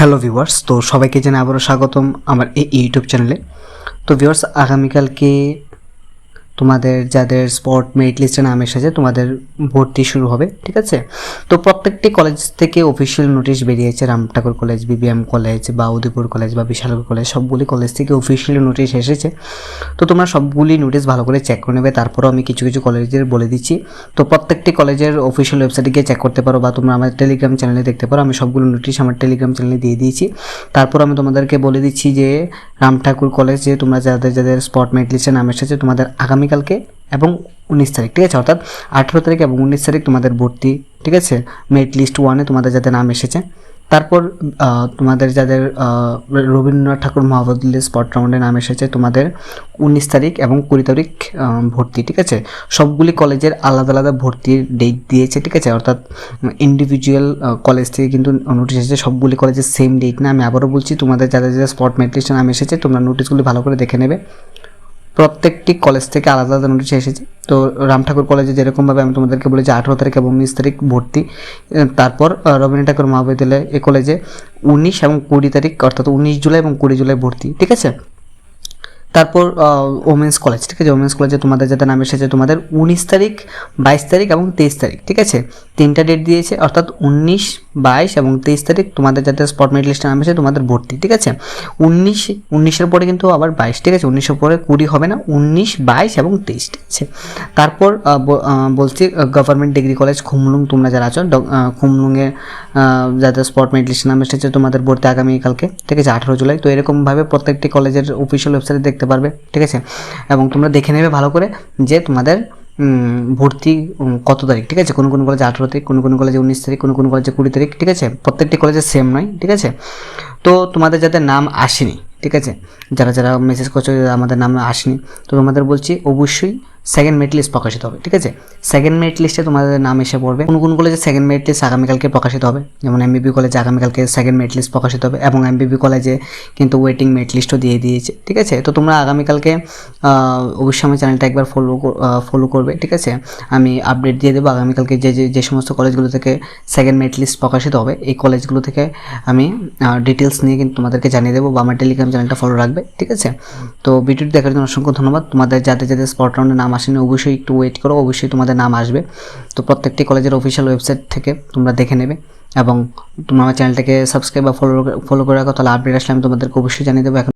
Hello viewers তো সবাইকে জানাই আবারও স্বাগতম আমার এই ইউটিউব চ্যানেলে তো ভিউয়ার্স আগামীকালকে তোমাদের যাদের স্পট মেরিট লিস্টে নাম এসেছে, তোমাদের ভর্তি শুরু হবে, ঠিক আছে? তো প্রত্যেকটি কলেজ থেকে অফিসিয়াল নোটিশ বেরিয়েছে, Ram Thakur college BBM college বা উদয়পুর কলেজ বা বিশালগড় কলেজ সবগুলি কলেজ থেকে অফিসিয়াল নোটিশ এসেছে। তো তোমরা সবগুলি নোটিশ ভালো করে চেক করে নেবে, তারপরও আমি কিছু কিছু কলেজের বলে দিচ্ছি। তো প্রত্যেকটি কলেজের অফিসিয়াল ওয়েবসাইটে গিয়ে চেক করতে পারো বা তোমরা আমার টেলিগ্রাম চ্যানেলে দেখতে পারো, আমি সবগুলো নোটিশ আমার টেলিগ্রাম চ্যানেলে দিয়ে দিয়েছি। তারপর আমি তোমাদেরকে বলে দিচ্ছি যে, রাম ঠাকুর কলেজে তোমরা যাদের যাদের স্পট মেরিট লিস্টে নাম এসেছে, তোমাদের আগামীকালকে এবং উনিশ তারিখ, ঠিক আছে? অর্থাৎ আঠেরো তারিখ এবং উনিশ তারিখ তোমাদের ভর্তি, ঠিক আছে? মেরিট লিস্ট ওয়ানে তোমাদের যাদের নাম এসেছে। তারপর তোমাদের যাদের রবীন্দ্রনাথ ঠাকুর মহাবিদ্যালয় স্পট রাউন্ডে নাম এসেছে, তোমাদের উনিশ তারিখ এবং কুড়ি তারিখ ভর্তি, ঠিক আছে? সবগুলি কলেজের আলাদা আলাদা ভর্তির ডেট দিয়েছে, ঠিক আছে? অর্থাৎ ইন্ডিভিজুয়াল কলেজ থেকে কিন্তু নোটিশ এসেছে, সবগুলি কলেজের সেম ডেট না। আমি আবারও বলছি, তোমাদের যাদের যাদের স্পট মেরিট লিস্টে নাম এসেছে, তোমরা নোটিশগুলি ভালো করে দেখে নেবে। প্রত্যেকটি কলেজ থেকে আলাদা আলাদা নোটিশ এসেছে। তো রাম ঠাকুর কলেজে যেরকমভাবে আমি তোমাদেরকে বলেছি, আঠেরো তারিখ এবং উনিশ তারিখ ভর্তি। তারপর রবীন্দ্র ঠাকুর মহাবিদ্যালয় এ কলেজে উনিশ এবং কুড়ি তারিখ, অর্থাৎ উনিশ জুলাই এবং কুড়ি জুলাই ভর্তি। ঠিক আছে? তারপর ওমেন্স কলেজ ঠিক আছে? ওমেন্স কলেজে তোমাদের যাতে নাম এসেছে, তোমাদের উনিশ তারিখ, বাইশ তারিখ এবং তেইশ তারিখ, ঠিক আছে? তিনটা ডেট দিয়েছে, অর্থাৎ উনিশ, বাইশ এবং তেইশ তারিখ তোমাদের যাতে স্পট মেরিট লিস্টে নাম এসেছে, তোমাদের ভর্তি, ঠিক আছে? উনিশ, উনিশের পরে কিন্তু আবার বাইশ, ঠিক আছে? উনিশের পরে কুড়ি হবে না, উনিশ, বাইশ এবং তেইশ, ঠিক আছে? তারপর বলছি গভর্নমেন্ট ডিগ্রি কলেজ খুমলুং, তোমরা যারা আছো খুমলুঙে যাদের স্পট মেরিট লিস্টে নাম এসেছে, তোমাদের ভর্তি আগামীকালকে, ঠিক আছে? আঠারো জুলাই। তো এরকমভাবে প্রত্যেকটি কলেজের অফিসিয়াল ওয়েবসাইটে দেখতে পারবে, ঠিক আছে? এবং তোমরা দেখে নেবে ভালো করে যে তোমাদের ভর্তি কত তারিখ, ঠিক আছে? কোনো কোনো কলেজে আঠেরো তারিখ, কোনো কোনো কলেজে উনিশ তারিখ, কোনো কোনো কলেজে কুড়ি তারিখ, ঠিক আছে? প্রত্যেকটি কলেজে সেম নয়, ঠিক আছে? তো তোমাদের যাদের নাম আসেনি, ঠিক আছে? যারা যারা মেসেজ করছ আমাদের নাম আসেনি, তো তোমাদের বলছি অবশ্যই সেকেন্ড মেরিট লিস্ট প্রকাশিত হবে, ঠিক আছে? সেকেন্ড মেরিট লিস্টে তোমাদের নাম এসে পড়বে। কোন কোন কলেজে সেকেন্ড মেরিট লিস্ট আগামীকালকে প্রকাশিত হবে? যেমন এম এমবিবি কলেজে আগামীকালকে সেকেন্ড মেরিট লিস্ট প্রকাশিত হবে এবং এম এমবিবি কলেজে কিন্তু ওয়েটিং মেরিট লিস্টও দিয়ে দিয়েছে, ঠিক আছে? তো তোমরা আগামীকালকে অবশ্যই আমার চ্যানেলটা একবার ফলো ফলো করবে, ঠিক আছে? আমি আপডেট দিয়ে দেবো আগামীকালকে যে যে যে সমস্ত কলেজগুলো থেকে সেকেন্ড মেরিট লিস্ট প্রকাশিত হবে, এই কলেজগুলো থেকে আমি ডিটেলস নিয়ে কিন্তু তোমাদেরকে জানিয়ে দেবো বা আমার টেলিগ্রাম চ্যানেলটা ফলো রাখবে, ঠিক আছে? তো ভিডিওটি দেখার জন্য অসংখ্য ধন্যবাদ। তোমাদের যাদের যাদের স্পট রাউন্ডে নাম আসেনি অবশ্যই একটু ওয়েট করো, অবশ্যই তোমাদের নাম আসবে। তো প্রত্যেকটি কলেজের অফিসিয়াল ওয়েবসাইট থেকে তোমরা দেখে নেবে এবং তোমরা আমার চ্যানেলটাকে সাবস্ক্রাইব বা ফলো ফলো করে রাখো, তাহলে আপডেট আসলে আমি তোমাদেরকে অবশ্যই জানিয়ে দেবো। এখন